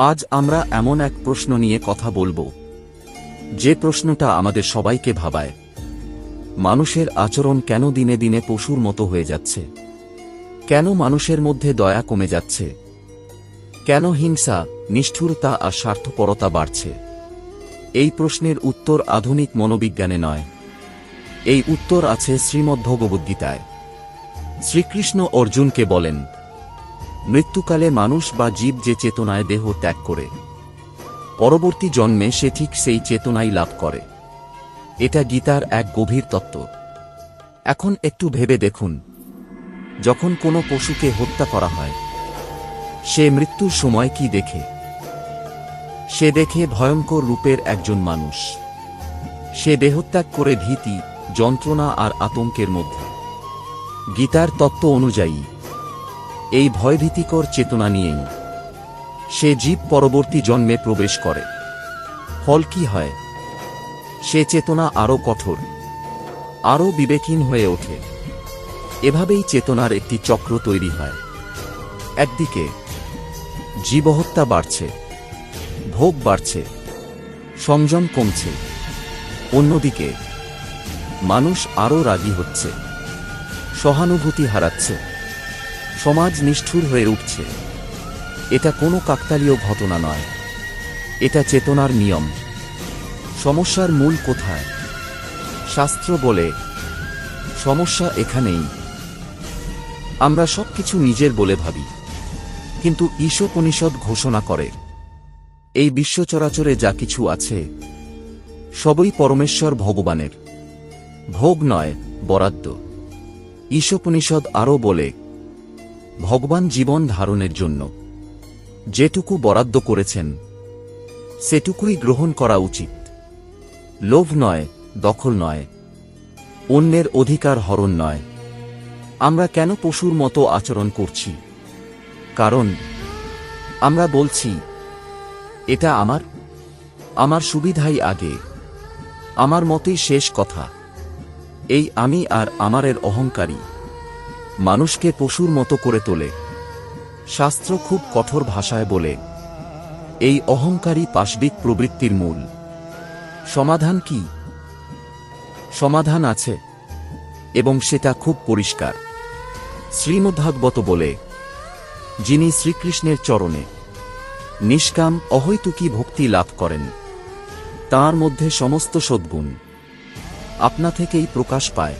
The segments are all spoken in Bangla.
আজ আমরা এমন এক প্রশ্ন নিয়ে কথা বলব। যে প্রশ্নটা আমাদের সবাইকে ভাবায়। মানুষের আচরণ কেন দিনে দিনে পশুর মতো হয়ে যাচ্ছে? কেন মানুষের মধ্যে দয়া কমে যাচ্ছে? কেন হিংসা, নিষ্ঠুরতা আর স্বার্থপরতা বাড়ছে? এই প্রশ্নের উত্তর আধুনিক মনোবিজ্ঞানে নয়। এই উত্তর আছে শ্রীমদ্ভগবদ্গীতায় শ্রীকৃষ্ণ অর্জুনকে বলেন মৃত্যুকালে মানুষ বা জীব যে চেতনায় দেহ ত্যাগ করে। পরবর্তী জন্মে সে ঠিক সেই চেতনাই লাভ করে। এটা গীতার এক গভীর তত্ত্ব। এখন একটু ভেবে দেখুন, যখন কোনো পশুকে হত্যা করা হয়, সে মৃত্যুর সময় কি দেখে? সে দেখে ভয়ঙ্কর রূপের একজন মানুষ। সে দেহত্যাগ করে ভীতি, যন্ত্রণা আর আতঙ্কের মধ্যে। গীতার তত্ত্ব অনুযায়ী এই ভয়ভীতিকর চেতনা নিয়েই। সে জীব পরবর্তী জন্মে প্রবেশ করে। ফল কি হয়? সে চেতনা আরও কঠোর, আরও বিবেকহীন হয়ে ওঠে। এভাবেই চেতনার একটি চক্র তৈরি হয়। একদিকে জীবহত্যা বাড়ছে, ভোগ বাড়ছে, সংযম কমছে। অন্যদিকে মানুষ আরও রাগী হচ্ছে, সহানুভূতি হারাচ্ছে। সমাজ নিষ্ঠুর হয়ে উঠছে। এটা কোনো কাকতালীয় ঘটনা নয়। এটা চেতনার নিয়ম। সমস্যার মূল কোথায়? শাস্ত্র বলে, সমস্যা এখানেই। আমরা সবকিছু নিজের বলে ভাবি, কিন্তু ঈশোপনিষদ ঘোষণা করে, এই বিশ্ব চরাচরে যা কিছু আছে, সবই পরমেশ্বর ভগবানের। ভোগ নয়, বরাদ্দ। ঈশোপনিষদ আরও বলে ভগবান জীবন ধারণের জন্য। যেটুকু বরাদ্দ করেছেন, সেটুকুই গ্রহণ করা উচিত। লোভ নয়, দখল নয়। অন্যের অধিকার হরণ নয়। আমরা কেন পশুর মতো আচরণ করছি? কারণ, আমরা বলছি, এটা আমার আমার সুবিধাই আগে। আমার মতেই শেষ কথা। এই আমি আর আমারের অহংকারী। মানুষকে পশুর মতো করে তোলে। শাস্ত্র খুব কঠোর ভাষায় বলে, এই অহংকারী পাশবিক প্রবৃত্তির মূল। সমাধান কি? সমাধান আছে, এবং সেটা খুব পরিষ্কার। শ্রীমদ্ভাগবত বলে, যিনি শ্রীকৃষ্ণের চরণে নিষ্কাম অহৈতুকী ভক্তি লাভ করেন, তার মধ্যে সমস্ত সদ্গুণ আপনা থেকেই প্রকাশ পায়।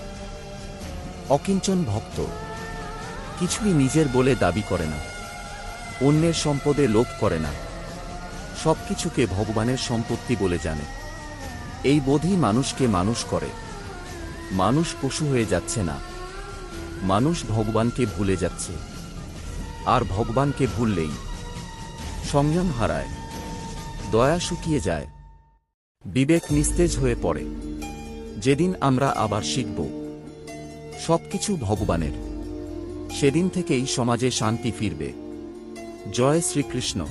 অকিঞ্চন ভক্ত কিছুই নিজের বলে দাবি করে না। অন্যের সম্পদে লোভ করে না। সবকিছুকে ভগবানের সম্পত্তি বলে জানে। এই বোধই মানুষকে মানুষ করে। মানুষ পশু হয়ে যাচ্ছে না। মানুষ ভগবানকে ভুলে যাচ্ছে। আর ভগবানকে ভুললেই সংযম হারায়। দয়া শুকিয়ে যায়। বিবেক নিস্তেজ হয়ে পড়ে। যেদিন আমরা আবার শিখব, সবকিছু ভগবানের। সেদিন থেকেই সমাজে শান্তি ফিরবে। জয় শ্রীকৃষ্ণ।